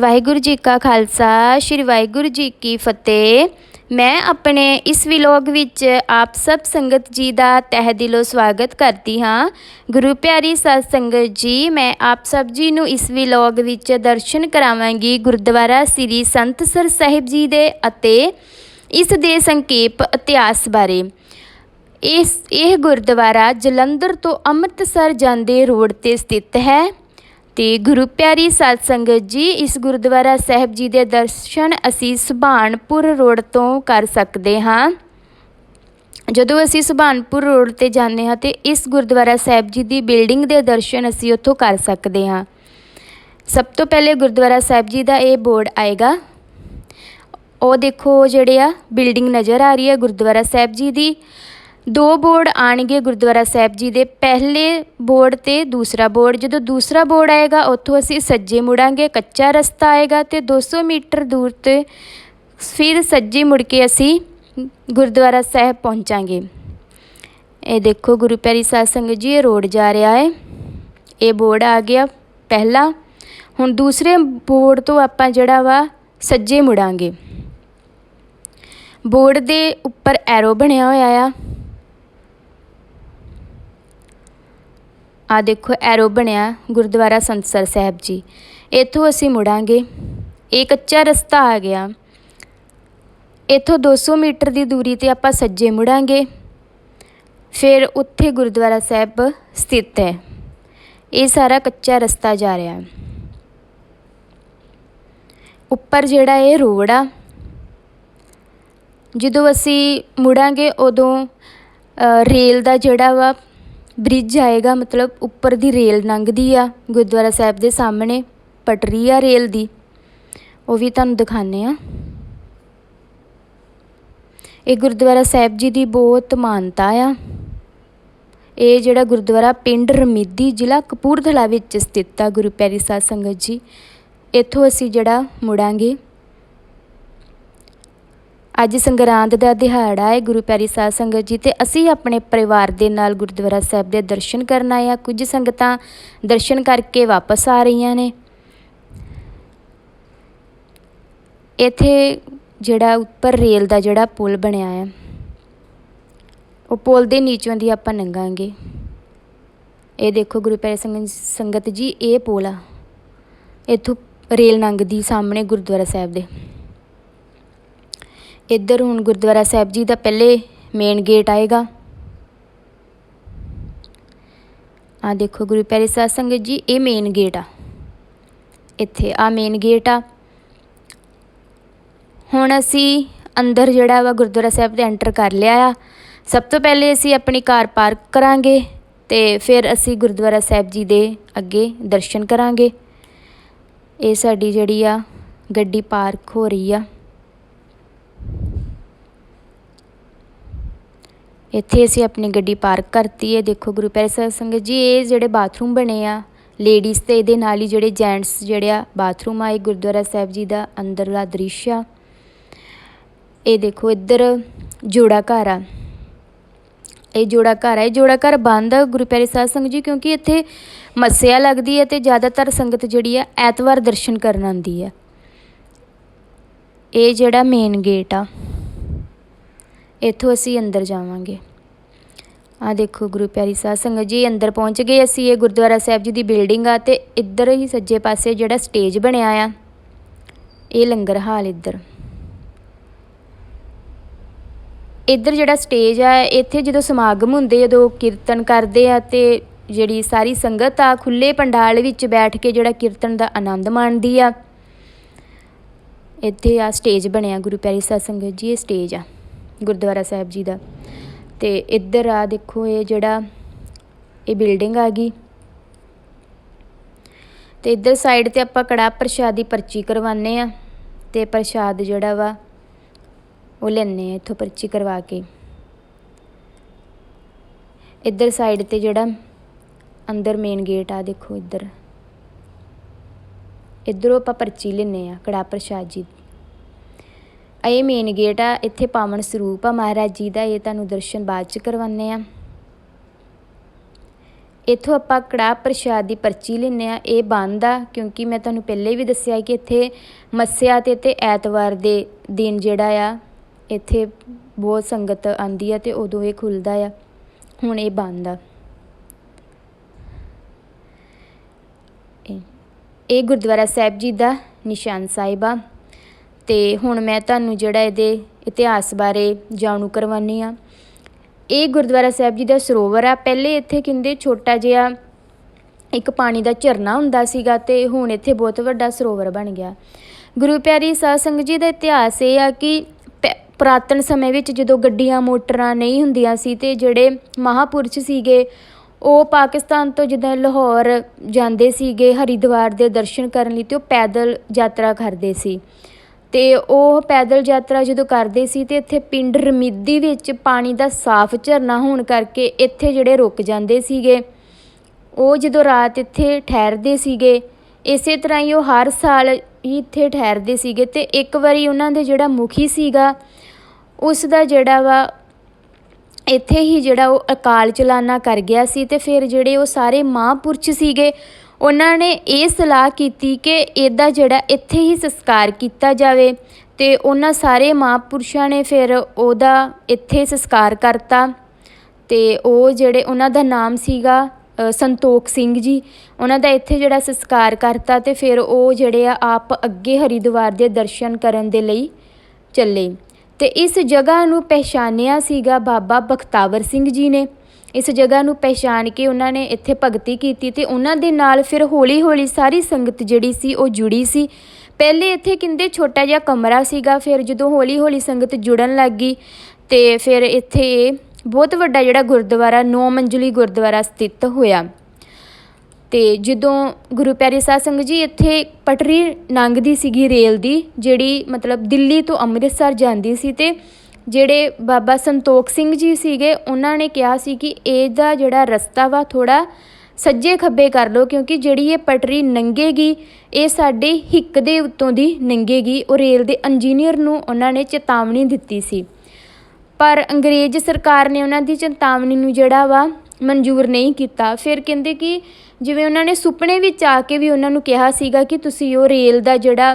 ਵਾਹਿਗੁਰੂ ਜੀ ਕਾ ਖਾਲਸਾ, ਸ੍ਰੀ ਵਾਹਿਗੁਰੂ ਜੀ ਕੀ ਫਤਿਹ। ਮੈਂ ਆਪਣੇ ਇਸ ਵਿਲੋਗ ਵਿੱਚ ਆਪ ਸਭ ਸੰਗਤ ਜੀ ਦਾ ਤਹਿ ਦਿਲੋਂ ਸਵਾਗਤ ਕਰਦੀ ਹਾਂ। ਗੁਰੂ ਪਿਆਰੀ ਸਤ ਸੰਗਤ ਜੀ, ਮੈਂ ਆਪ ਸਭ ਜੀ ਨੂੰ ਇਸ ਵਿਲੋਗ ਵਿੱਚ ਦਰਸ਼ਨ ਕਰਾਵਾਂਗੀ ਗੁਰਦੁਆਰਾ ਸ੍ਰੀ ਸੰਤਸਰ ਸਾਹਿਬ ਜੀ ਦੇ ਅਤੇ ਇਸ ਦੇ ਸੰਖੇਪ ਇਤਿਹਾਸ ਬਾਰੇ। ਇਸ, ਇਹ ਗੁਰਦੁਆਰਾ ਜਲੰਧਰ ਤੋਂ ਅੰਮ੍ਰਿਤਸਰ ਜਾਂਦੇ ਰੋਡ ਤੇ ਸਥਿਤ ਹੈ। ਤੇ ਗੁਰੂ ਪਿਆਰੀ ਸਾਧ ਸੰਗਤ ਜੀ, ਇਸ ਗੁਰਦੁਆਰਾ ਸਾਹਿਬ ਜੀ ਦੇ ਦਰਸ਼ਨ ਅਸੀਂ ਸੁਭਾਨਪੁਰ ਰੋਡ ਤੋਂ ਕਰ ਸਕਦੇ ਹਾਂ। ਜਦੋਂ ਅਸੀਂ ਸੁਭਾਨਪੁਰ ਰੋਡ ਤੇ ਜਾਂਦੇ ਹਾਂ ਤੇ ਇਸ ਗੁਰਦੁਆਰਾ ਸਾਹਿਬ ਜੀ ਦੀ ਬਿਲਡਿੰਗ ਦੇ ਦਰਸ਼ਨ ਅਸੀਂ ਉੱਥੋਂ ਕਰ ਸਕਦੇ ਹਾਂ। ਸਭ ਤੋਂ ਪਹਿਲੇ ਗੁਰਦੁਆਰਾ ਸਾਹਿਬ ਜੀ ਦਾ ਇਹ ਬੋਰਡ ਆਏਗਾ। ਉਹ ਦੇਖੋ ਜਿਹੜੇ ਆ, ਬਿਲਡਿੰਗ ਨਜ਼ਰ ਆ ਰਹੀ ਹੈ ਗੁਰਦੁਆਰਾ ਸਾਹਿਬ ਜੀ ਦੀ। ਦੋ ਬੋਰਡ ਆਣਗੇ ਗੁਰਦੁਆਰਾ ਸਾਹਿਬ ਜੀ ਦੇ, ਪਹਿਲੇ ਬੋਰਡ ਤੇ ਦੂਸਰਾ ਬੋਰਡ। ਜਦੋਂ ਦੂਸਰਾ ਬੋਰਡ ਆਏਗਾ, ਉੱਥੋਂ ਅਸੀਂ ਸੱਜੇ ਮੁੜਾਂਗੇ, ਕੱਚਾ ਰਸਤਾ ਆਏਗਾ ਤੇ 200 ਮੀਟਰ ਦੂਰ ਤੇ ਫਿਰ ਸੱਜੇ ਮੁੜ ਕੇ ਅਸੀਂ ਗੁਰਦੁਆਰਾ ਸਾਹਿਬ ਪਹੁੰਚਾਂਗੇ। ਇਹ ਦੇਖੋ ਗੁਰੂ ਪਿਆਰੀ ਸਾਧ ਸੰਗਤ ਜੀ, ਇਹ ਰੋਡ ਜਾ ਰਿਹਾ ਹੈ। ਇਹ ਬੋਰਡ ਆ ਗਿਆ ਪਹਿਲਾ। ਹੁਣ ਦੂਸਰੇ ਬੋਰਡ ਤੋਂ ਆਪਾਂ ਜਿਹੜਾ ਵਾ, ਸੱਜੇ ਮੁੜਾਂਗੇ। ਬੋਰਡ ਦੇ ਉੱਪਰ ਐਰੋ ਬਣਿਆ ਹੋਇਆ ਆ। ਆ ਦੇਖੋ ਐਰੋ ਬਣਿਆ ਗੁਰਦੁਆਰਾ ਸੰਤਸਰ ਸਾਹਿਬ ਜੀ। ਇੱਥੋਂ ਅਸੀਂ ਮੁੜਾਂਗੇ। ਇਹ ਕੱਚਾ ਰਸਤਾ ਆ ਗਿਆ। ਇੱਥੋਂ 200 ਮੀਟਰ ਦੀ ਦੂਰੀ ਤੇ ਆਪਾਂ ਸੱਜੇ ਮੁੜਾਂਗੇ। ਫਿਰ ਉੱਥੇ ਗੁਰਦੁਆਰਾ ਸਾਹਿਬ ਸਥਿਤ ਹੈ। ਇਹ ਸਾਰਾ ਕੱਚਾ ਰਸਤਾ ਜਾ ਰਿਹਾ। ਹੈ ਉੱਪਰ ਜਿਹੜਾ ਇਹ ਰੋਡ ਆ, ਜਦੋਂ ਅਸੀਂ ਮੁੜਾਂਗੇ ਉਦੋਂ ਰੇਲ ਦਾ ਜਿਹੜਾ ਵਾ ਬ੍ਰਿਜ ਆਏਗਾ, ਮਤਲਬ ਉੱਪਰ ਦੀ ਰੇਲ ਲੰਘਦੀ ਆ, ਗੁਰਦੁਆਰਾ ਸਾਹਿਬ ਦੇ ਸਾਹਮਣੇ, ਪਟਰੀ ਆ ਰੇਲ ਦੀ। ਉਹ ਵੀ ਤੁਹਾਨੂੰ ਦਿਖਾਣੇ ਆ ਇਹ ਗੁਰਦੁਆਰਾ ਸਾਹਿਬ ਜੀ ਦੀ ਬਹੁਤ ਮਾਨਤਾ ਆ। ਇਹ ਜਿਹੜਾ ਗੁਰਦੁਆਰਾ ਪਿੰਡ ਰਮੀਦੀ ਜ਼ਿਲ੍ਹਾ ਕਪੂਰਥਲਾ ਵਿੱਚ ਸਥਿਤ ਆ, ਗੁਰੂ ਪਿਆਰੀ ਸਾਧ ਸੰਗਤ ਜੀ। ਇੱਥੋਂ ਅਸੀਂ ਜਿਹੜਾ ਮੁੜਾਂਗੇ। ਅੱਜ ਸੰਗਰਾਂਦ ਦਾ ਦਿਹਾੜਾ ਹੈ। ਗੁਰੂ ਪਿਆਰੀ ਸਾਧ ਸੰਗਤ ਜੀ, ਤੇ ਅਸੀਂ ਆਪਣੇ ਪਰਿਵਾਰ ਦੇ ਨਾਲ ਗੁਰਦੁਆਰਾ ਸਾਹਿਬ ਦੇ ਦਰਸ਼ਨ ਕਰਨ ਆਏ ਆ ਕੁਝ ਸੰਗਤਾਂ ਦਰਸ਼ਨ ਕਰਕੇ ਵਾਪਸ ਆ ਰਹੀਆਂ ਨੇ। ਇੱਥੇ ਜਿਹੜਾ ਉੱਪਰ ਰੇਲ ਦਾ ਜਿਹੜਾ ਪੁਲ ਬਣਿਆ ਹੈ, ਉਹ ਪੁਲ ਦੇ ਨੀਚੋਂ ਦੀ ਆਪਾਂ ਲੰਘਾਂਗੇ। ਇਹ ਦੇਖੋ ਗੁਰੂ ਪਿਆਰੀ ਸੰਗਤ ਸੰਗਤ ਜੀ, ਇਹ ਪੁਲ ਆ। ਇੱਥੋਂ ਰੇਲ ਲੰਘਦੀ ਸਾਹਮਣੇ ਗੁਰਦੁਆਰਾ ਸਾਹਿਬ ਦੇ। ਇੱਧਰ ਹੁਣ ਗੁਰਦੁਆਰਾ ਸਾਹਿਬ ਜੀ ਦਾ ਪਹਿਲੇ ਮੇਨ ਗੇਟ ਆਏਗਾ। ਆ ਦੇਖੋ ਗੁਰੂ ਪਿਆਰੇ ਸਾਧ ਸੰਗਤ ਜੀ, ਇਹ ਮੇਨ ਗੇਟ ਆ। ਇੱਥੇ ਆ ਮੇਨ ਗੇਟ ਆ। ਹੁਣ ਅਸੀਂ ਅੰਦਰ ਜਿਹੜਾ ਵਾ ਗੁਰਦੁਆਰਾ ਸਾਹਿਬ ਦੇ ਐਂਟਰ ਕਰ ਲਿਆ ਆ। ਸਭ ਤੋਂ ਪਹਿਲੇ ਅਸੀਂ ਆਪਣੀ ਕਾਰ ਪਾਰਕ ਕਰਾਂਗੇ ਤੇ ਫਿਰ ਅਸੀਂ ਗੁਰਦੁਆਰਾ ਸਾਹਿਬ ਜੀ ਦੇ ਅੱਗੇ ਦਰਸ਼ਨ ਕਰਾਂਗੇ। ਇਹ ਸਾਡੀ ਜਿਹੜੀ ਆ ਗੱਡੀ ਪਾਰਕ ਹੋ ਰਹੀ ਆ। ਇੱਥੇ ਅਸੀਂ ਆਪਣੀ ਗੱਡੀ ਪਾਰਕ ਕਰਤੀ ਹੈ। ਦੇਖੋ ਗੁਰੂ ਪਿਆਰੇ ਸਾਹਿਬ ਸੰਗਤ ਜੀ, ਇਹ ਜਿਹੜੇ ਬਾਥਰੂਮ ਬਣੇ ਆ ਲੇਡੀਜ਼ ਤੇ ਇਹਦੇ ਨਾਲ ਹੀ ਜਿਹੜੇ ਜੈਂਟਸ ਜਿਹੜੇ ਆ, ਬਾਥਰੂਮ ਆ, ਇਹ ਗੁਰਦੁਆਰਾ ਸਾਹਿਬ ਜੀ ਦਾ ਅੰਦਰਲਾ ਦ੍ਰਿਸ਼ ਆ। ਇਹ ਦੇਖੋ ਇੱਧਰ ਜੋੜਾ ਘਰ ਆ। ਇਹ ਜੋੜਾ ਘਰ ਹੈ ਜੋੜਾ ਘਰ ਬੰਦ ਆ ਗੁਰੂ ਪਿਆਰੇ ਸਾਹਿਬ ਸੰਗਤ ਜੀ, ਕਿਉਂਕਿ ਇੱਥੇ ਮੱਸਿਆ ਲੱਗਦੀ ਹੈ ਤੇ ਜ਼ਿਆਦਾਤਰ ਸੰਗਤ ਜਿਹੜੀ ਆ, ਐਤਵਾਰ ਦਰਸ਼ਨ ਕਰਨ ਆਉਂਦੀ ਆ। ਇਹ ਜਿਹੜਾ ਮੇਨ ਗੇਟ ਆ। ਇੱਥੋਂ ਅਸੀਂ ਅੰਦਰ ਜਾਵਾਂਗੇ। ਆ ਦੇਖੋ ਗੁਰੂ ਪਿਆਰੀ ਸਾਧ ਸੰਗਤ ਜੀ, ਅੰਦਰ ਪਹੁੰਚ ਗਏ ਅਸੀਂ। ਇਹ ਗੁਰਦੁਆਰਾ ਸਾਹਿਬ ਜੀ ਦੀ ਬਿਲਡਿੰਗ ਆ ਤੇ ਇੱਧਰ ਹੀ ਸੱਜੇ ਪਾਸੇ ਜਿਹੜਾ ਸਟੇਜ ਬਣਿਆ ਆ, ਇਹ ਲੰਗਰ ਹਾਲ ਇੱਧਰ। ਇੱਧਰ ਜਿਹੜਾ ਸਟੇਜ ਆ, ਇੱਥੇ ਜਦੋਂ ਸਮਾਗਮ ਹੁੰਦੇ, ਜਦੋਂ ਕੀਰਤਨ ਕਰਦੇ ਆ ਤੇ ਜਿਹੜੀ ਸਾਰੀ ਸੰਗਤ ਆ ਖੁੱਲੇ ਪੰਡਾਲ ਵਿੱਚ ਬੈਠ ਕੇ ਜਿਹੜਾ ਕੀਰਤਨ ਦਾ ਆਨੰਦ ਮਾਣਦੀ ਆ। ਇੱਥੇ ਆ ਸਟੇਜ ਬਣਿਆ ਗੁਰੂ ਪਿਆਰੀ ਸਾਧ ਸੰਗਤ ਜੀ, ਇਹ ਸਟੇਜ ਆ। ਗੁਰਦੁਆਰਾ ਸਾਹਿਬ ਜੀ ਦਾ। ਤੇ ਇੱਧਰ ਆ ਦੇਖੋ ਇਹ ਜਿਹੜਾ ਇਹ ਬਿਲਡਿੰਗ ਆ ਗਈ। ਤੇ ਇੱਧਰ ਸਾਈਡ ਤੇ ਆਪਾਂ ਕੜਾ ਪ੍ਰਸ਼ਾਦ ਦੀ ਪਰਚੀ ਕਰਵਾਉਂਦੇ ਆ ਤੇ ਪ੍ਰਸ਼ਾਦ ਜਿਹੜਾ ਵਾ ਉਹ ਲੈਣੇ ਆ ਇੱਥੋਂ ਪਰਚੀ ਕਰਵਾ ਕੇ। ਇੱਧਰ ਸਾਈਡ ਤੇ ਜਿਹੜਾ ਅੰਦਰ ਮੇਨ ਗੇਟ ਆ ਦੇਖੋ ਇੱਧਰ। ਇੱਧਰੋਂ ਆਪਾਂ ਪਰਚੀ ਲੈਣੇ ਆ ਕੜਾ ਪ੍ਰਸ਼ਾਦ ਜੀ ਇਹ ਮੇਨ ਗੇਟ ਆ, ਇੱਥੇ ਪਾਵਨ ਸਰੂਪ ਆ ਮਹਾਰਾਜ ਜੀ ਦਾ, ਇਹ ਤੁਹਾਨੂੰ ਦਰਸ਼ਨ ਬਾਅਦ ਚ ਕਰਵਾਉਂਦੇ ਆ। ਇੱਥੋਂ ਆਪਾਂ ਕੜਾਹ ਪ੍ਰਸ਼ਾਦ ਦੀ ਪਰਚੀ ਲੈਂਦੇ ਆ, ਇਹ ਬੰਦ ਆ, ਕਿਉਂਕਿ ਮੈਂ ਤੁਹਾਨੂੰ ਪਹਿਲੇ ਵੀ ਦੱਸਿਆ ਕਿ ਇੱਥੇ ਮੱਸਿਆ ਤੇ ਤੇ ਐਤਵਾਰ ਦੇ ਦਿਨ ਜਿਹੜਾ ਆ, ਇੱਥੇ ਬਹੁਤ ਸੰਗਤ ਆਂਦੀ ਆ ਤੇ ਉਦੋਂ ਇਹ ਖੁੱਲਦਾ ਆ, ਹੁਣ ਇਹ ਬੰਦ ਆ। ਇਹ ਗੁਰਦੁਆਰਾ ਸਾਹਿਬ ਜੀ ਦਾ ਨਿਸ਼ਾਨ ਸਾਹਿਬ ਆ। ਤੇ ਹੁਣ ਮੈਂ ਤੁਹਾਨੂੰ ਜਿਹੜਾ ਇਹਦੇ ਇਤਿਹਾਸ ਬਾਰੇ ਜਾਣੂ ਕਰਵਾਉਂਦੀ ਆ ਇਹ ਗੁਰਦੁਆਰਾ ਸਾਹਿਬ ਜੀ ਦਾ ਸਰੋਵਰ ਆ। ਪਹਿਲੇ ਇੱਥੇ ਕਹਿੰਦੇ ਛੋਟਾ ਜਿਹਾ ਇੱਕ ਪਾਣੀ ਦਾ ਝਰਨਾ ਹੁੰਦਾ ਸੀਗਾ ਤੇ ਹੁਣ ਇੱਥੇ ਬਹੁਤ ਵੱਡਾ ਸਰੋਵਰ ਬਣ ਗਿਆ। ਗੁਰੂ ਪਿਆਰੀ ਸਾਧ ਸੰਗਤ ਜੀ ਦਾ ਇਤਿਹਾਸ ਇਹ ਆ ਕਿ ਪੈ- ਪੁਰਾਤਨ ਸਮੇਂ ਵਿੱਚ ਜਦੋਂ ਗੱਡੀਆਂ, ਮੋਟਰਾਂ ਨਹੀਂ ਹੁੰਦੀਆਂ ਸੀ ਤੇ ਜਿਹੜੇ ਮਹਾਪੁਰਸ਼ ਸੀਗੇ, ਉਹ ਪਾਕਿਸਤਾਨ ਤੋਂ ਜਿੱਦਾਂ ਲਾਹੌਰ ਜਾਂਦੇ ਸੀਗੇ, ਹਰਿਦੁਆਰ ਦੇ ਦਰਸ਼ਨ ਕਰਨ ਲਈ ਤੇ ਉਹ ਪੈਦਲ ਯਾਤਰਾ ਕਰਦੇ ਸੀ। ਤੇ ਉਹ ਪੈਦਲ ਯਾਤਰਾ ਜਦੋਂ ਕਰਦੇ ਸੀ ਤੇ ਇੱਥੇ ਪਿੰਡ ਰਮੀਦੀ ਵਿੱਚ ਪਾਣੀ ਦਾ ਸਾਫ਼ ਝਰਨਾ ਹੋਣ ਕਰਕੇ ਇੱਥੇ ਜਿਹੜੇ ਰੁਕ ਜਾਂਦੇ ਸੀਗੇ, ਉਹ ਜਦੋਂ ਰਾਤ ਇੱਥੇ ਠਹਿਰਦੇ ਸੀਗੇ, ਇਸੇ ਤਰ੍ਹਾਂ ਹੀ ਉਹ ਹਰ ਸਾਲ ਹੀ ਇੱਥੇ ਠਹਿਰਦੇ ਸੀਗੇ ਤੇ ਇੱਕ ਵਾਰੀ ਉਹਨਾਂ ਦੇ ਜਿਹੜਾ ਮੁਖੀ ਸੀਗਾ, ਉਸ ਦਾ ਜਿਹੜਾ ਵਾ, ਇੱਥੇ ਹੀ ਜਿਹੜਾ ਉਹ ਅਕਾਲ ਚਲਾਨਾ ਕਰ ਗਿਆ ਸੀ ਤੇ ਫਿਰ ਜਿਹੜੇ ਉਹ ਸਾਰੇ ਮਹਾਂਪੁਰਸ਼ ਸੀਗੇ ਉਹਨਾਂ ਨੇ ਇਹ ਸਲਾਹ ਕੀਤੀ ਕਿ ਇਹਦਾ ਜਿਹੜਾ ਇੱਥੇ ਹੀ ਸੰਸਕਾਰ ਕੀਤਾ ਜਾਵੇ ਅਤੇ ਉਹਨਾਂ ਸਾਰੇ ਮਹਾਂਪੁਰਸ਼ਾਂ ਨੇ ਫਿਰ ਉਹਦਾ ਇੱਥੇ ਸੰਸਕਾਰ ਕਰਤਾ ਅਤੇ ਉਹ ਜਿਹੜੇ ਉਹਨਾਂ ਦਾ ਨਾਮ ਸੀਗਾ ਸੰਤੋਖ ਸਿੰਘ ਜੀ, ਉਹਨਾਂ ਦਾ ਇੱਥੇ ਜਿਹੜਾ ਸੰਸਕਾਰ ਕਰਤਾ ਅਤੇ ਫਿਰ ਉਹ ਜਿਹੜੇ ਆ ਆਪ ਅੱਗੇ ਹਰਿਦੁਆਰ ਦੇ ਦਰਸ਼ਨ ਕਰਨ ਦੇ ਲਈ ਚੱਲੇ ਅਤੇ ਇਸ ਜਗ੍ਹਾ ਨੂੰ ਪਹਿਚਾਨਿਆ ਸੀਗਾ ਬਾਬਾ ਬਖਤਾਵਰ ਸਿੰਘ ਜੀ ਨੇ। ਇਸ ਜਗ੍ਹਾ ਨੂੰ ਪਹਿਚਾਣ ਕੇ ਉਹਨਾਂ ਨੇ ਇੱਥੇ ਭਗਤੀ ਕੀਤੀ ਤੇ ਉਹਨਾਂ ਦੇ ਨਾਲ ਫਿਰ ਹੌਲੀ-ਹੌਲੀ ਸਾਰੀ ਸੰਗਤ ਜਿਹੜੀ ਸੀ ਉਹ ਜੁੜੀ ਸੀ। ਪਹਿਲੇ ਇੱਥੇ ਕਿੰਦੇ ਛੋਟਾ ਜਿਹਾ ਕਮਰਾ ਸੀਗਾ, ਫਿਰ ਜਦੋਂ ਹੌਲੀ-ਹੌਲੀ ਸੰਗਤ ਜੁੜਨ ਲੱਗ ਗਈ ਤੇ ਫਿਰ ਇੱਥੇ ਇਹ ਬਹੁਤ ਵੱਡਾ ਜਿਹੜਾ ਗੁਰਦੁਆਰਾ, ਨੌ ਮੰਜ਼ਲੀ ਗੁਰਦੁਆਰਾ ਸਥਿਤ ਹੋਇਆ। ਤੇ ਜਦੋਂ ਗੁਰੂ ਪਿਆਰੇ ਸਾਧ ਸੰਗਤ ਜੀ ਇੱਥੇ ਪਟਰੀ ਲੰਘਦੀ ਸੀਗੀ ਰੇਲ ਦੀ, ਜਿਹੜੀ ਮਤਲਬ ਦਿੱਲੀ ਤੋਂ ਅੰਮ੍ਰਿਤਸਰ ਜਾਂਦੀ ਸੀ ਤੇ ਜਿਹੜੇ ਬਾਬਾ ਸੰਤੋਖ ਸਿੰਘ ਜੀ ਸੀਗੇ, ਉਹਨਾਂ ਨੇ ਕਿਹਾ ਸੀ ਕਿ ਇਹਦਾ ਜਿਹੜਾ ਰਸਤਾ ਵਾ ਥੋੜਾ ਸੱਜੇ ਖੱਬੇ ਕਰ ਲਓ, ਕਿਉਂਕਿ ਜਿਹੜੀ ਇਹ ਪਟਰੀ ਨੰਗੇਗੀ, ਇਹ ਸਾਡੇ ਹਿੱਕ ਦੇ ਉੱਤੋਂ ਦੀ ਨੰਗੇਗੀ ਉਹ ਰੇਲ ਦੇ ਇੰਜੀਨੀਅਰ ਨੂੰ ਉਹਨਾਂ ਨੇ ਚੇਤਾਵਨੀ ਦਿੱਤੀ ਸੀ। ਪਰ ਅੰਗਰੇਜ਼ ਸਰਕਾਰ ਨੇ ਉਹਨਾਂ ਦੀ ਚੇਤਾਵਨੀ ਨੂੰ ਜਿਹੜਾ ਵਾ ਮਨਜ਼ੂਰ ਨਹੀਂ ਕੀਤਾ। ਫਿਰ ਕਹਿੰਦੇ ਕਿ ਜਿਵੇਂ ਉਹਨਾਂ ਨੇ ਸੁਪਨੇ ਵਿੱਚ ਆ ਕੇ ਵੀ ਉਹਨਾਂ ਨੂੰ ਕਿਹਾ ਸੀਗਾ ਕਿ ਤੁਸੀਂ ਉਹ ਰੇਲ ਦਾ ਜਿਹੜਾ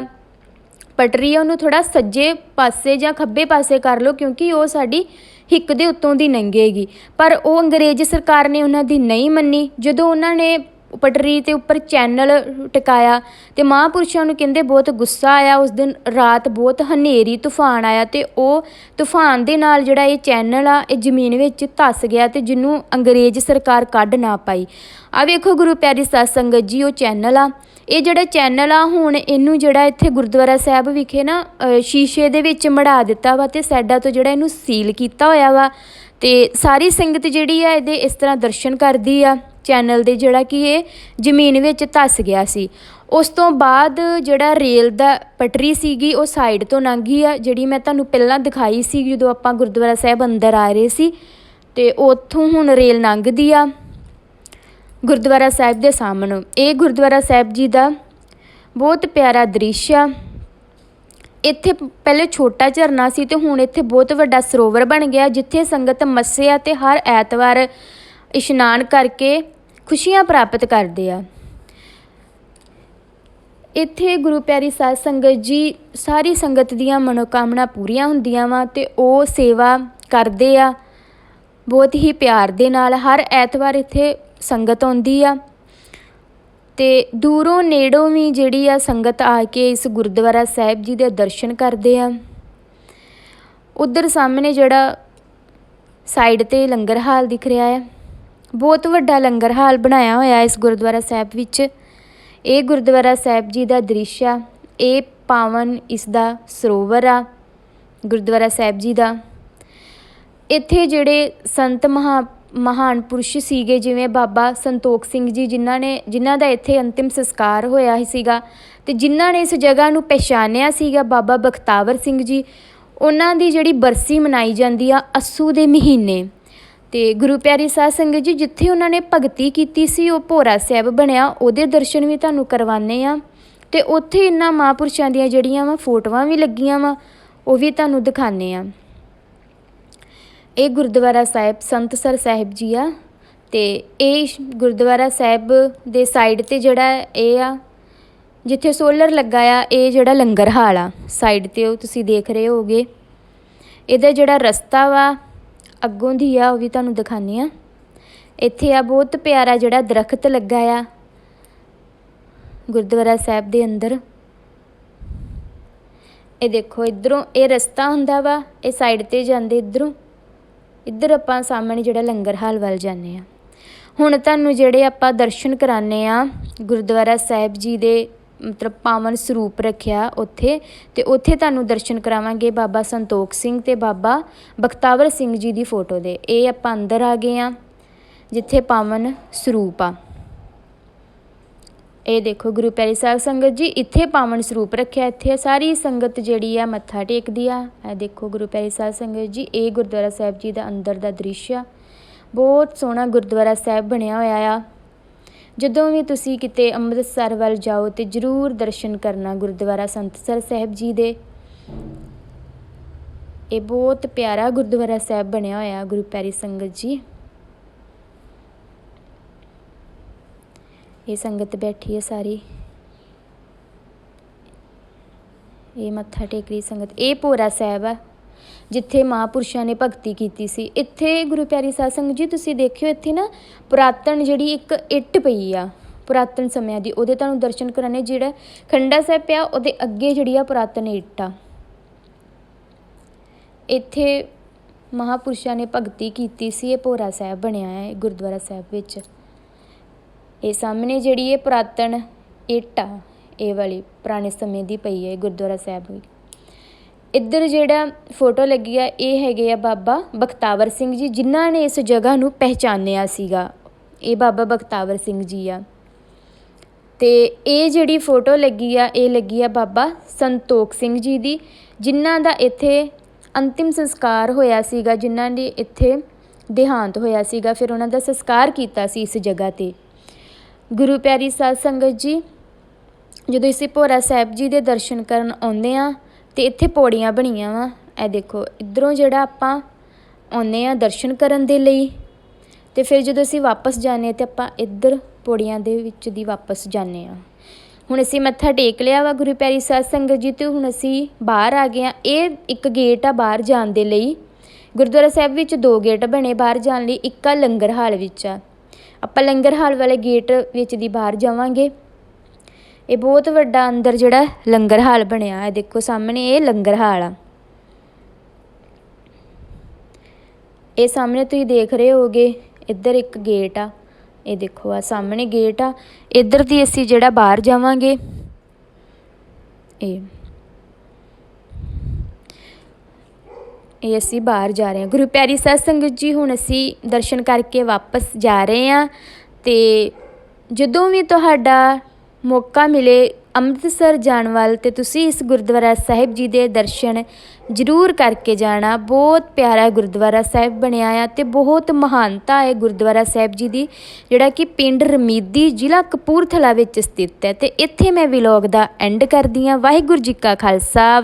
ਪਟਰੀ ਆ, ਉਹਨੂੰ ਥੋੜਾ ਸੱਜੇ ਪਾਸੇ ਜਾਂ ਖੱਬੇ ਪਾਸੇ ਕਰ ਲਓ, ਕਿਉਂਕਿ ਉਹ ਸਾਡੀ ਹਿੱਕ ਦੇ ਉੱਤੋਂ ਦੀ ਲੰਘੇਗੀ ਪਰ ਉਹ ਅੰਗਰੇਜ਼ ਸਰਕਾਰ ਨੇ ਉਹਨਾਂ ਦੀ ਨਹੀਂ ਮੰਨੀ। ਜਦੋਂ ਉਹਨਾਂ ਨੇ ਪਟਰੀ ਤੇ ਉੱਪਰ ਚੈਨਲ ਟਿਕਾਇਆ ਤੇ ਮਹਾਂਪੁਰਸ਼ਾਂ ਨੂੰ ਕਹਿੰਦੇ ਬਹੁਤ ਗੁੱਸਾ ਆਇਆ, ਉਸ ਦਿਨ ਰਾਤ ਬਹੁਤ ਹਨੇਰੀ, ਤੂਫਾਨ ਆਇਆ ਤੇ ਉਹ ਤੂਫਾਨ ਦੇ ਨਾਲ ਜਿਹੜਾ ਇਹ ਚੈਨਲ ਆ, ਇਹ ਜ਼ਮੀਨ ਵਿੱਚ ਧੱਸ ਗਿਆ ਤੇ ਜਿਹਨੂੰ ਅੰਗਰੇਜ਼ ਸਰਕਾਰ ਕੱਢ ਨਾ ਪਾਈ। ਆ ਵੇਖੋ ਗੁਰੂ ਪਿਆਰੀ ਸਾਧ ਜੀ, ਉਹ ਚੈਨਲ ਆ। ਇਹ ਜਿਹੜਾ ਚੈਨਲ ਆ, ਹੁਣ ਇਹਨੂੰ ਜਿਹੜਾ ਇੱਥੇ ਗੁਰਦੁਆਰਾ ਸਾਹਿਬ ਵਿਖੇ ਨਾ ਸ਼ੀਸ਼ੇ ਦੇ ਵਿੱਚ ਮੜਾ ਦਿੱਤਾ ਵਾ ਤੇ ਸਾਈਡਾਂ ਤੋਂ ਜਿਹੜਾ ਇਹਨੂੰ ਸੀਲ ਕੀਤਾ ਹੋਇਆ ਵਾ। ਤੇ ਸਾਰੀ ਸੰਗਤ ਜਿਹੜੀ ਆ, ਇਹਦੇ ਇਸ ਤਰ੍ਹਾਂ ਦਰਸ਼ਨ ਕਰਦੀ ਆ, ਚੈਨਲ ਦੇ ਜਿਹੜਾ ਕਿ ਇਹ ਜ਼ਮੀਨ ਵਿੱਚ ਧੱਸ ਗਿਆ ਸੀ। ਉਸ ਤੋਂ ਬਾਅਦ ਜਿਹੜਾ ਰੇਲ ਦਾ ਪਟਰੀ ਸੀਗੀ, ਉਹ ਸਾਈਡ ਤੋਂ ਲੰਘੀ ਆ, ਜਿਹੜੀ ਮੈਂ ਤੁਹਾਨੂੰ ਪਹਿਲਾਂ ਦਿਖਾਈ ਸੀ ਜਦੋਂ ਆਪਾਂ ਗੁਰਦੁਆਰਾ ਸਾਹਿਬ ਅੰਦਰ ਆ ਰਹੇ ਸੀ। ਤੇ ਉੱਥੋਂ ਹੁਣ ਰੇਲ ਲੰਘਦੀ ਆ। ਗੁਰਦੁਆਰਾ ਸਾਹਿਬ ਦੇ ਸਾਹਮਣੇ। ਇਹ ਗੁਰਦੁਆਰਾ ਸਾਹਿਬ ਜੀ ਦਾ ਬਹੁਤ ਪਿਆਰਾ ਦ੍ਰਿਸ਼ ਆ। ਇੱਥੇ ਪਹਿਲੇ ਛੋਟਾ ਝਰਨਾ ਸੀ ਤੇ ਹੁਣ ਇੱਥੇ ਬਹੁਤ ਵੱਡਾ ਸਰੋਵਰ ਬਣ ਗਿਆ, ਜਿੱਥੇ ਸੰਗਤ ਮੱਸਿਆ ਤੇ ਹਰ ਐਤਵਾਰ ਇਸ਼ਨਾਨ ਕਰਕੇ ਖੁਸ਼ੀਆਂ ਪ੍ਰਾਪਤ ਕਰਦੇ ਆ। ਇੱਥੇ ਗੁਰੂ ਪਿਆਰੀ ਸਾਧ ਸੰਗਤ ਜੀ ਸਾਰੀ ਸੰਗਤ ਦੀਆਂ ਮਨੋਕਾਮਨਾ ਪੂਰੀਆਂ ਹੁੰਦੀਆਂ ਵਾ ਤੇ ਉਹ ਸੇਵਾ ਕਰਦੇ ਆ, ਬਹੁਤ ਹੀ ਪਿਆਰ ਦੇ ਨਾਲ। ਹਰ ਐਤਵਾਰ ਇੱਥੇ ਸੰਗਤ ਆਉਂਦੀ ਆ। ਤੇ ਦੂਰੋਂ ਨੇੜੋਂ ਵੀ ਜਿਹੜੀ ਆ ਸੰਗਤ ਆ ਕੇ ਇਸ ਗੁਰਦੁਆਰਾ ਸਾਹਿਬ ਜੀ ਦੇ ਦਰਸ਼ਨ ਕਰਦੇ ਆ। ਉਧਰ ਸਾਹਮਣੇ ਜਿਹੜਾ ਸਾਈਡ ਤੇ ਲੰਗਰ ਹਾਲ ਦਿਖ ਰਿਹਾ ਹੈ ਬਹੁਤ ਵੱਡਾ ਲੰਗਰ ਹਾਲ ਬਣਾਇਆ ਹੋਇਆ ਇਸ ਗੁਰਦੁਆਰਾ ਸਾਹਿਬ ਵਿੱਚ। ਇਹ ਗੁਰਦੁਆਰਾ ਸਾਹਿਬ ਜੀ ਦਾ ਦ੍ਰਿਸ਼ ਆ। ਇਹ ਪਾਵਨ ਇਸ ਦਾ ਸਰੋਵਰ ਆ, ਗੁਰਦੁਆਰਾ ਸਾਹਿਬ ਜੀ ਦਾ। ਇੱਥੇ ਜਿਹੜੇ ਸੰਤ ਮਹਾ ਮਹਾਨ ਪੁਰਸ਼ ਸੀਗੇ ਜਿਵੇਂ ਬਾਬਾ ਸੰਤੋਖ ਸਿੰਘ ਜੀ, ਜਿਨ੍ਹਾਂ ਨੇ, ਜਿਨ੍ਹਾਂ ਦਾ ਇੱਥੇ ਅੰਤਿਮ ਸੰਸਕਾਰ ਹੋਇਆ ਹੀ ਸੀਗਾ ਤੇ ਜਿਨ੍ਹਾਂ ਨੇ ਇਸ ਜਗ੍ਹਾ ਨੂੰ ਪਛਾਣਿਆ ਸੀਗਾ ਬਾਬਾ ਬਖਤਾਵਰ ਸਿੰਘ ਜੀ। ਉਹਨਾਂ ਦੀ ਜਿਹੜੀ ਬਰਸੀ ਮਨਾਈ ਜਾਂਦੀ ਆ ਅੱਸੂ ਦੇ ਮਹੀਨੇ। ਤੇ ਗੁਰੂ ਪਿਆਰੀ ਸਾਧ ਸੰਗਤ ਜੀ, ਜਿੱਥੇ ਉਹਨਾਂ ਨੇ ਭਗਤੀ ਕੀਤੀ ਸੀ, ਉਹ ਭੋਰਾ ਸਾਹਿਬ ਬਣਿਆ, ਉਹਦੇ ਦਰਸ਼ਨ ਵੀ ਤੁਹਾਨੂੰ ਕਰਵਾਨੇ ਆ ਤੇ ਉੱਥੇ ਇਹਨਾਂ ਮਹਾਂਪੁਰਸ਼ਾਂ ਦੀਆਂ ਜਿਹੜੀਆਂ ਵਾ ਫੋਟੋਆਂ ਵੀ ਲੱਗੀਆਂ ਵਾ, ਉਹ ਵੀ ਤੁਹਾਨੂੰ ਦਿਖਾਣੇ ਆ ਇਹ ਗੁਰਦੁਆਰਾ ਸਾਹਿਬ ਸੰਤਸਰ ਸਾਹਿਬ ਜੀ ਆ ਤੇ ਇਹ ਗੁਰਦੁਆਰਾ ਸਾਹਿਬ ਦੇ ਸਾਈਡ ਤੇ ਜਿਹੜਾ ਇਹ ਆ, ਜਿੱਥੇ ਸੋਲਰ ਲੱਗਾ ਆ, ਇਹ ਜਿਹੜਾ ਲੰਗਰ ਹਾਲ ਆ ਸਾਈਡ ਤੇ, ਉਹ ਤੁਸੀਂ ਦੇਖ ਰਹੇ ਹੋਗੇ। ਇਹਦਾ ਜਿਹੜਾ ਰਸਤਾ ਵਾ, ਅੱਗੋਂ ਦੀ ਆ, ਉਹ ਵੀ ਤੁਹਾਨੂੰ ਦਿਖਾਉਂਦੀ ਆ। ਇੱਥੇ ਆ ਬਹੁਤ ਪਿਆਰਾ ਜਿਹੜਾ ਦਰਖਤ ਲੱਗਾ ਆ ਗੁਰਦੁਆਰਾ ਸਾਹਿਬ ਦੇ ਅੰਦਰ। ਇਹ ਦੇਖੋ, ਇਧਰੋਂ ਇਹ ਰਸਤਾ ਹੁੰਦਾ ਵਾ, ਇਹ ਸਾਈਡ ਤੇ ਜਾਂਦੇ ਇਧਰੋਂ। ਇੱਧਰ ਆਪਾਂ ਸਾਹਮਣੇ ਜਿਹੜਾ ਲੰਗਰ ਹਾਲ ਵੱਲ ਜਾਂਦੇ ਆ ਹੁਣ ਤੁਹਾਨੂੰ ਜਿਹੜੇ ਆਪਾਂ ਦਰਸ਼ਨ ਕਰਾਣੇ ਆ ਗੁਰਦੁਆਰਾ ਸਾਹਿਬ ਜੀ ਦੇ ਮਤਲਬ ਪਾਵਨ ਸਰੂਪ ਰੱਖਿਆ ਉੱਥੇ, ਤੇ ਉੱਥੇ ਤੁਹਾਨੂੰ ਦਰਸ਼ਨ ਕਰਾਵਾਂਗੇ ਬਾਬਾ ਸੰਤੋਖ ਸਿੰਘ ਤੇ ਬਾਬਾ ਬਖਤਾਵਰ ਸਿੰਘ ਜੀ ਦੀ ਫੋਟੋ ਦੇ। ਇਹ ਆਪਾਂ ਅੰਦਰ ਆ ਗਏ ਆ ਜਿੱਥੇ ਪਾਵਨ ਸਰੂਪ ਆ। ਇਹ ਦੇਖੋ, ਗੁਰੂ ਪਿਆਰੀ ਸਾਹਿਬ ਸੰਗਤ ਜੀ, ਇੱਥੇ ਪਾਵਨ ਸਰੂਪ ਰੱਖਿਆ, ਇੱਥੇ ਸਾਰੀ ਸੰਗਤ ਜਿਹੜੀ ਆ ਮੱਥਾ ਟੇਕਦੀ ਆ। ਇਹ ਦੇਖੋ, ਗੁਰੂ ਪਿਆਰੀ ਸਾਹਿਬ ਸੰਗਤ ਜੀ, ਇਹ ਗੁਰਦੁਆਰਾ ਸਾਹਿਬ ਜੀ ਦਾ ਅੰਦਰ ਦਾ ਦ੍ਰਿਸ਼ ਆ। ਬਹੁਤ ਸੋਹਣਾ ਗੁਰਦੁਆਰਾ ਸਾਹਿਬ ਬਣਿਆ ਹੋਇਆ ਆ। ਜਦੋਂ ਵੀ ਤੁਸੀਂ ਕਿਤੇ ਅੰਮ੍ਰਿਤਸਰ ਵੱਲ ਜਾਓ ਤੇ ਜਰੂਰ ਦਰਸ਼ਨ ਕਰਨਾ ਗੁਰਦੁਆਰਾ ਸੰਤਸਰ ਸਾਹਿਬ ਜੀ ਦੇ। ਇਹ ਬਹੁਤ ਪਿਆਰਾ ਗੁਰਦੁਆਰਾ ਸਾਹਿਬ ਬਣਿਆ ਹੋਇਆ ਗੁਰੂ ਪਿਆਰੀ ਸੰਗਤ ਜੀ। ਇਹ ਸੰਗਤ ਬੈਠੀ ਹੈ ਸਾਰੀ। ਇਹ ਮੱਥਾ ਟੇਕ ਰਹੀ ਸੰਗਤ। ਇਹ ਭੋਰਾ ਸਾਹਿਬ ਆ, ਜਿੱਥੇ ਮਹਾਪੁਰਸ਼ਾਂ ਨੇ ਭਗਤੀ ਕੀਤੀ ਸੀ। ਇੱਥੇ ਗੁਰੂ ਪਿਆਰੀ ਸਾਧ ਸੰਗਤ ਜੀ, ਤੁਸੀਂ ਦੇਖਿਓ ਇੱਥੇ ਨਾ ਪੁਰਾਤਨ ਜਿਹੜੀ ਇੱਕ ਇੱਟ ਪਈ ਆ, ਪੁਰਾਤਨ ਸਮਿਆਂ ਦੀ, ਉਹਦੇ ਤੁਹਾਨੂੰ ਦਰਸ਼ਨ ਕਰਾਣੇ ਜਿਹੜਾ ਖੰਡਾ ਸਾਹਿਬ ਪਿਆ, ਉਹਦੇ ਅੱਗੇ ਜਿਹੜੀ ਆ ਪੁਰਾਤਨ ਇੱਟ ਆ। ਇੱਥੇ ਮਹਾਪੁਰਸ਼ਾਂ ਨੇ ਭਗਤੀ ਕੀਤੀ ਸੀ, ਇਹ ਭੋਰਾ ਸਾਹਿਬ ਬਣਿਆ ਹੈ ਗੁਰਦੁਆਰਾ ਸਾਹਿਬ ਵਿੱਚ। ਇਹ ਸਾਹਮਣੇ ਜਿਹੜੀ ਇਹ ਪੁਰਾਤਨ ਇੱਟ ਆ, ਇਹ ਵਾਲੀ ਪੁਰਾਣੇ ਸਮੇਂ ਦੀ ਪਈ ਹੈ ਗੁਰਦੁਆਰਾ ਸਾਹਿਬ ਵਿੱਚ ਇੱਧਰ ਜਿਹੜਾ ਫੋਟੋ ਲੱਗੀ ਆ, ਇਹ ਹੈਗੇ ਆ ਬਾਬਾ ਬਖਤਾਵਰ ਸਿੰਘ ਜੀ, ਜਿਨ੍ਹਾਂ ਨੇ ਇਸ ਜਗ੍ਹਾ ਨੂੰ ਪਹਿਚਾਨਿਆ ਸੀਗਾ। ਇਹ ਬਾਬਾ ਬਖਤਾਵਰ ਸਿੰਘ ਜੀ ਆ। ਤੇ ਇਹ ਜਿਹੜੀ ਫੋਟੋ ਲੱਗੀ ਆ, ਇਹ ਲੱਗੀ ਆ ਬਾਬਾ ਸੰਤੋਖ ਸਿੰਘ ਜੀ ਦੀ, ਜਿਨ੍ਹਾਂ ਦਾ ਇੱਥੇ ਅੰਤਿਮ ਸੰਸਕਾਰ ਹੋਇਆ ਸੀਗਾ, ਜਿਨ੍ਹਾਂ ਦੀ ਇੱਥੇ ਦੇਹਾਂਤ ਹੋਇਆ ਸੀਗਾ, ਫਿਰ ਉਹਨਾਂ ਦਾ ਸੰਸਕਾਰ ਕੀਤਾ ਸੀ ਇਸ ਜਗ੍ਹਾ ਤੇ। ਗੁਰੂ ਪਿਆਰੀ ਸਾਧ ਸੰਗਤ ਜੀ, ਜਦੋਂ ਅਸੀਂ ਭੋਰਾ ਸਾਹਿਬ ਜੀ ਦੇ ਦਰਸ਼ਨ ਕਰਨ ਆਉਂਦੇ ਆ ਤੇ ਇੱਥੇ ਪੌੜੀਆਂ ਬਣੀਆਂ ਵਾ, ਇਹ ਦੇਖੋ, ਇਧਰੋਂ ਜਿਹੜਾ ਆਪਾਂ ਆਉਂਦੇ ਆ ਦਰਸ਼ਨ ਕਰਨ ਦੇ ਲਈ ਤੇ ਫਿਰ ਜਦੋਂ ਅਸੀਂ ਵਾਪਸ ਜਾਂਦੇ ਹਾਂ ਤੇ ਆਪਾਂ ਇੱਧਰ ਪੌੜੀਆਂ ਦੇ ਵਿੱਚ ਦੀ ਵਾਪਸ ਜਾਂਦੇ ਆ ਹੁਣ ਅਸੀਂ ਮੱਥਾ ਟੇਕ ਲਿਆ ਵਾ ਗੁਰੂ ਪਿਆਰੀ ਸਾਧ ਸੰਗਤ ਜੀ ਤੇ ਹੁਣ ਅਸੀਂ ਬਾਹਰ ਆ ਗਏ ਆ ਇਹ ਇੱਕ ਗੇਟ ਆ ਬਾਹਰ ਜਾਣ ਦੇ ਲਈ। ਗੁਰਦੁਆਰਾ ਸਾਹਿਬ ਵਿੱਚ ਦੋ ਗੇਟ ਬਣੇ ਬਾਹਰ ਜਾਣ ਲਈ, ਇੱਕ ਆ ਲੰਗਰ ਹਾਲ ਵਿੱਚ ਆ। ਆਪਾਂ ਲੰਗਰ ਹਾਲ ਵਾਲੇ ਗੇਟ ਵਿੱਚ ਦੀ ਬਾਹਰ ਜਾਵਾਂਗੇ। ਇਹ ਬਹੁਤ ਵੱਡਾ ਅੰਦਰ ਜਿਹੜਾ ਲੰਗਰ ਹਾਲ ਬਣਿਆ ਹੈ। ਦੇਖੋ ਸਾਹਮਣੇ ਇਹ ਲੰਗਰ ਹਾਲ ਆ। ਇਹ ਸਾਹਮਣੇ ਤੁਸੀਂ ਦੇਖ ਰਹੇ ਹੋਗੇ, ਇੱਧਰ ਇੱਕ ਗੇਟ ਆ। ਇਹ ਦੇਖੋ ਆ ਸਾਹਮਣੇ ਗੇਟ ਆ। ਇੱਧਰ ਦੀ ਅਸੀਂ ਜਿਹੜਾ ਬਾਹਰ ਜਾਵਾਂਗੇ, ਇਹ ਇਹ ਅਸੀਂ ਬਾਹਰ ਜਾ ਰਹੇ ਹਾਂ। ਗੁਰੂ ਪਿਆਰੀ ਸਾਧ ਸੰਗਤ ਜੀ, ਹੁਣ ਅਸੀਂ ਦਰਸ਼ਨ ਕਰਕੇ ਵਾਪਸ ਜਾ ਰਹੇ ਹਾਂ ਤੇ ਜਦੋਂ ਵੀ ਤੁਹਾਡਾ ਮੌਕਾ ਮਿਲੇ ਅੰਮ੍ਰਿਤਸਰ ਜਾਣ ਵੱਲ ਤੇ ਤੁਸੀਂ ਇਸ ਗੁਰਦੁਆਰਾ ਸਾਹਿਬ ਜੀ ਦੇ ਦਰਸ਼ਨ ਜ਼ਰੂਰ ਕਰਕੇ ਜਾਣਾ। ਬਹੁਤ ਪਿਆਰਾ ਗੁਰਦੁਆਰਾ ਸਾਹਿਬ ਬਣਿਆ ਆ ਤੇ ਬਹੁਤ ਮਹਾਨਤਾ ਹੈ ਗੁਰਦੁਆਰਾ ਸਾਹਿਬ ਜੀ ਦੀ, ਜਿਹੜਾ ਕਿ ਪਿੰਡ ਰਮੀਦੀ ਜ਼ਿਲ੍ਹਾ ਕਪੂਰਥਲਾ ਵਿੱਚ ਸਥਿਤ ਹੈ। ਤੇ ਇੱਥੇ ਮੈਂ ਵਲੌਗ ਦਾ ਐਂਡ ਕਰਦੀ ਹਾਂ। ਵਾਹਿਗੁਰੂ ਜੀ ਕਾ ਖਾਲਸਾ।